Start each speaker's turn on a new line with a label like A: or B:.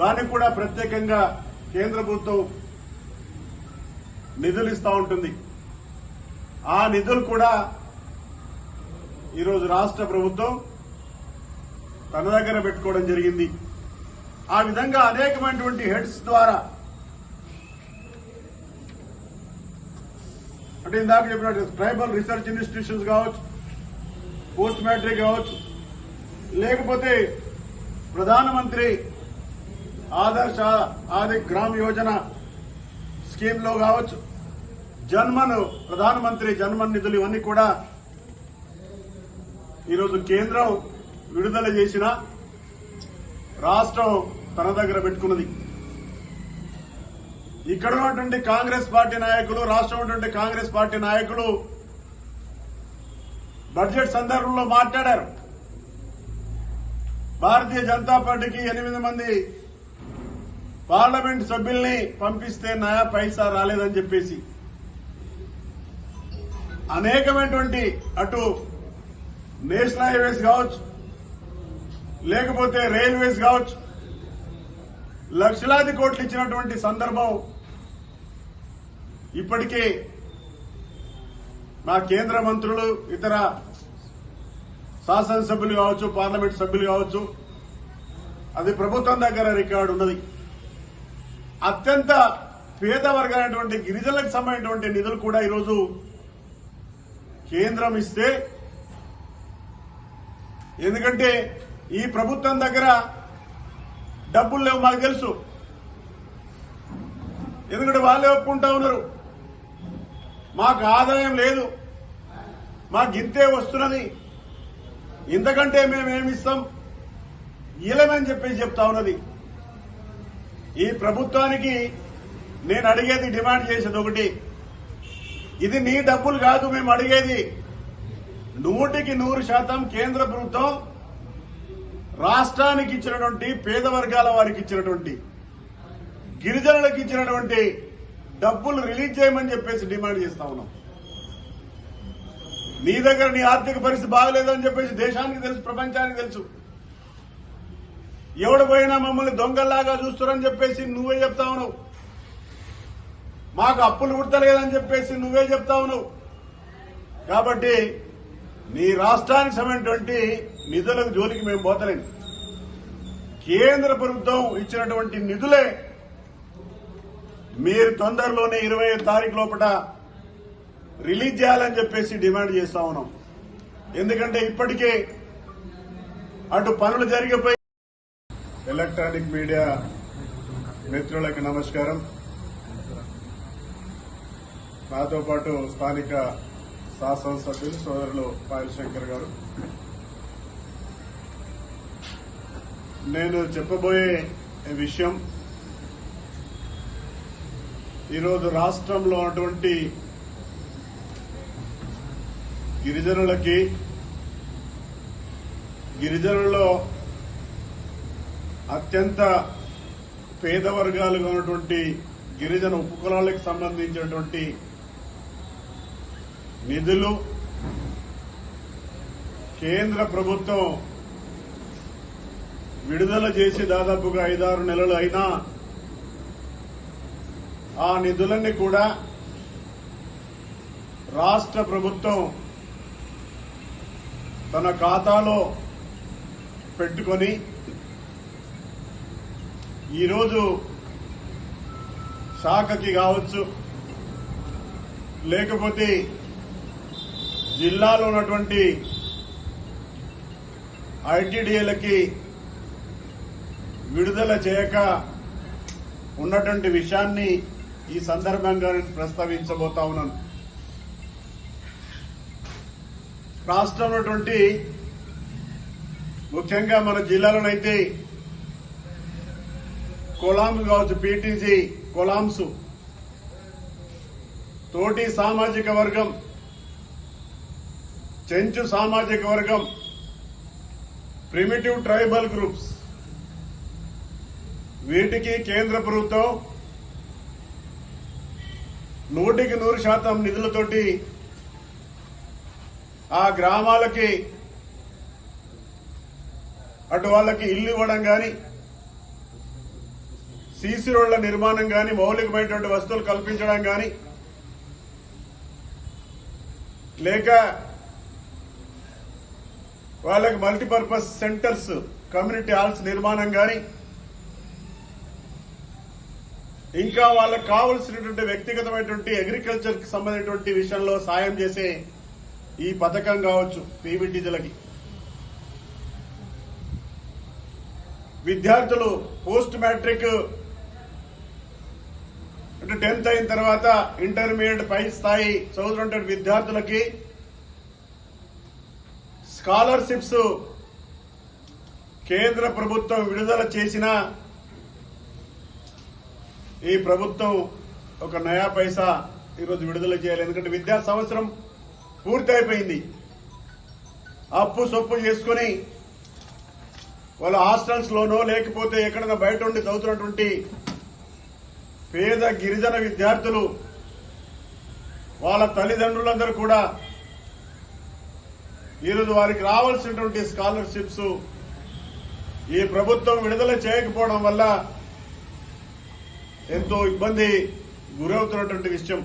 A: దానికి కూడా ప్రత్యేకంగా కేంద్ర ప్రభుత్వం నిధులు ఇస్తా ఉంటుంది. ఆ నిధులు కూడా ఈరోజు రాష్ట్ర ప్రభుత్వం తన దగ్గర పెట్టుకోవడం జరిగింది. ఆ విధంగా అనేకమైనటువంటి హెడ్స్ ద్వారా అంటే ఇందాక చెప్పినట్టు ట్రైబల్ రీసెర్చ్ ఇన్స్టిట్యూషన్స్ కావచ్చు పోస్ట్ మ్యాట్రిక్ కావచ్చు లేకపోతే ప్రధానమంత్రి ఆదర్శ ఆది గ్రామ్ యోజన స్కీమ్లో కావచ్చు. జన్మను ప్రధానమంత్రి జన్మన్ నిధులు ఇవన్నీ కూడా ఈరోజు కేంద్రం విడుదల చేసిన రాష్ట్రం తన దగ్గర పెట్టుకున్నది. ఇక్కడ ఉన్నటువంటి కాంగ్రెస్ పార్టీ నాయకులు రాష్ట్రం ఉన్నటువంటి కాంగ్రెస్ పార్టీ నాయకులు బడ్జెట్ సందర్భంలో మాట్లాడారు. భారతీయ జనతా పార్టీకి ఎనిమిది మంది పార్లమెంట్ సభ్యుల్ని పంపిస్తే నా పైసా రాలేదని చెప్పేసి. అనేకమైనటువంటి అటు నేషనల్ హైవేస్ కావచ్చు లేకపోతే రైల్వేస్ కావచ్చు లక్షలాది కోట్లు ఇచ్చినటువంటి సందర్భం ఇప్పటికే మా కేంద్ర మంత్రులు ఇతర శాసనసభ్యులు కావచ్చు పార్లమెంట్ సభ్యులు కావచ్చు అది ప్రభుత్వం దగ్గర రికార్డు ఉన్నది. అత్యంత పేద వర్గాలైనటువంటి గిరిజనులకు సంబంధించినటువంటి నిధులు కూడా ఈరోజు కేంద్రం ఇస్తే ఎందుకంటే ఈ ప్రభుత్వం దగ్గర డబ్బులు లేవు మాకు తెలుసు. ఎందుకంటే వాళ్ళే ఒప్పుకుంటా ఉన్నారు. మాకు ఆదాయం లేదు. మాకు ఇంతే వస్తున్నది. ఇంతకంటే మేమేమిస్తాం ఇలమని చెప్పేసి చెప్తా ఉన్నది. ఈ ప్రభుత్వానికి నేను అడిగేది డిమాండ్ చేసేది ఒకటి. ఇది నీ డబ్బులు కాదు మేము అడిగేది. నూటికి నూరు శాతం కేంద్ర ప్రభుత్వం రాష్ట్రానికి ఇచ్చినటువంటి పేద వర్గాల వారికి ఇచ్చినటువంటి గిరిజనులకు ఇచ్చినటువంటి డబ్బులు రిలీజ్ చేయమని చెప్పేసి డిమాండ్ చేస్తా ఉన్నాం. నీ దగ్గర నీ ఆర్థిక పరిస్థితి బాగలేదని చెప్పేసి దేశానికి తెలుసు ప్రపంచానికి తెలుసు. ఎవడు పోయినా మమ్మల్ని దొంగల్లాగా చూస్తారని చెప్పేసి నువ్వే చెప్తా ఉన్నావు. మాకు అప్పులు కుడతలేదని చెప్పేసి నువ్వే చెప్తా ఉన్నావు. కాబట్టి నీ రాష్ట్రానికి సంబంధించినటువంటి నిధులకు జోలికి మేము పోతలేము. కేంద్ర ప్రభుత్వం ఇచ్చినటువంటి నిధులే మీరు తొందరలోనే ఇరవై తారీఖు లోపల రిలీజ్ చేయాలని చెప్పేసి డిమాండ్ చేస్తా ఉన్నాం. ఎందుకంటే ఇప్పటికే అటు పనులు జరిగిపోయి ఎలక్ట్రానిక్ మీడియా మిత్రులకి నమస్కారం. నాతో పాటు స్థానిక శాసనసభ్యులు సోదరులు పాయల్ శంకర్ గారు. నేను చెప్పబోయే విషయం ఈరోజు రాష్ట్రంలో అటువంటి గిరిజనులకి గిరిజనుల్లో అత్యంత పేద వర్గాలుగా ఉన్నటువంటి గిరిజన ఉపకులాలకు సంబంధించినటువంటి నిధులు కేంద్ర ప్రభుత్వం విడుదల చేసి దాదాపుగా ఐదారు నెలలు అయినా ఆ నిధులన్నీ కూడా రాష్ట్ర ప్రభుత్వం తన ఖాతాలో పెట్టుకొని ఈరోజు శాఖకి కావచ్చు లేకపోతే జిల్లాలో ఉన్నటువంటి ఐటీడీఏలకి విడుదల చేయక ఉన్నటువంటి విషయాన్ని ఈ సందర్భంగా నేను ప్రస్తావించబోతా ఉన్నాను. రాష్ట్రంలో ఉన్నటువంటి ముఖ్యంగా మన జిల్లాలోనైతే కొలాంస్ కావచ్చు పీటీజీ కొలాంస్. తోటి సామాజిక వర్గం చెంచు సామాజిక వర్గం ప్రిమిటివ్ ట్రైబల్ గ్రూప్స్. వీటికి కేంద్ర ప్రభుత్వం నూటికి నూరు శాతం నిధులతోటి ఆ గ్రామాలకి అటు వాళ్ళకి ఇల్లు ఇవ్వడం కానీ సీసీ రోడ్ల నిర్మాణం కానీ మౌలికమైనటువంటి వస్తువులు కల్పించడం కానీ లేక వాళ్ళకి మల్టీపర్పస్ సెంటర్స్ కమ్యూనిటీ హాల్స్ నిర్మాణం కానీ ఇంకా వాళ్ళకి కావలసినటువంటి వ్యక్తిగతమైనటువంటి అగ్రికల్చర్కి సంబంధించినటువంటి విషయంలో సాయం చేసే ఈ పథకం కావచ్చు పీవీటీజీలకి విద్యార్థులు పోస్ట్ మ్యాట్రిక్ అంటే టెన్త్ అయిన తర్వాత ఇంటర్మీడియట్ పై స్థాయి చదువుతుంటే విద్యార్థులకి స్కాలర్షిప్స్ కేంద్ర ప్రభుత్వం విడుదల చేసిన ఈ ప్రభుత్వం ఒక నయా పైసా ఈరోజు విడుదల చేయాలి. ఎందుకంటే విద్యా సంవత్సరం పూర్తయిపోయింది అప్పు సొప్పు చేసుకుని వాళ్ళ హాస్టల్స్లోనో లేకపోతే ఎక్కడైనా బయట ఉండి చదువుతున్నటువంటి పేద గిరిజన విద్యార్థులు వాళ్ళ తల్లిదండ్రులందరూ కూడా ఈరోజు వారికి రావాల్సినటువంటి స్కాలర్షిప్స్ ఈ ప్రభుత్వం విడుదల చేయకపోవడం వల్ల ఎంతో ఇబ్బంది గురవుతున్నటువంటి విషయం.